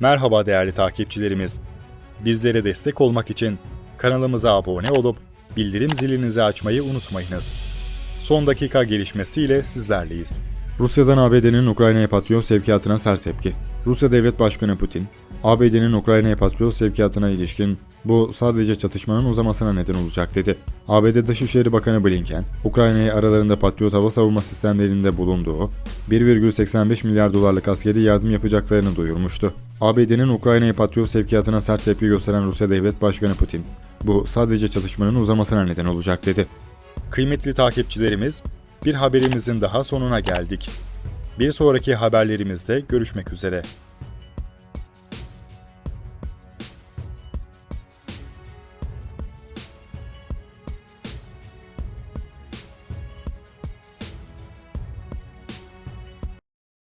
Merhaba değerli takipçilerimiz. Bizlere destek olmak için kanalımıza abone olup bildirim zilinizi açmayı unutmayınız. Son dakika gelişmesiyle sizlerleyiz. Rusya'dan ABD'nin Ukrayna'ya patriot sevkiyatına sert tepki. Rusya Devlet Başkanı Putin, ABD'nin Ukrayna'ya patriot sevkiyatına ilişkin bu sadece çatışmanın uzamasına neden olacak dedi. ABD Dışişleri Bakanı Blinken, Ukrayna'ya aralarında patriot hava savunma sistemlerinde bulunduğu 1,85 milyar dolarlık askeri yardım yapacaklarını duyurmuştu. ABD'nin Ukrayna'ya patriot sevkiyatına sert tepki gösteren Rusya Devlet Başkanı Putin, bu sadece çatışmanın uzamasına neden olacak dedi. Kıymetli takipçilerimiz, bir haberimizin daha sonuna geldik. Bir sonraki haberlerimizde görüşmek üzere.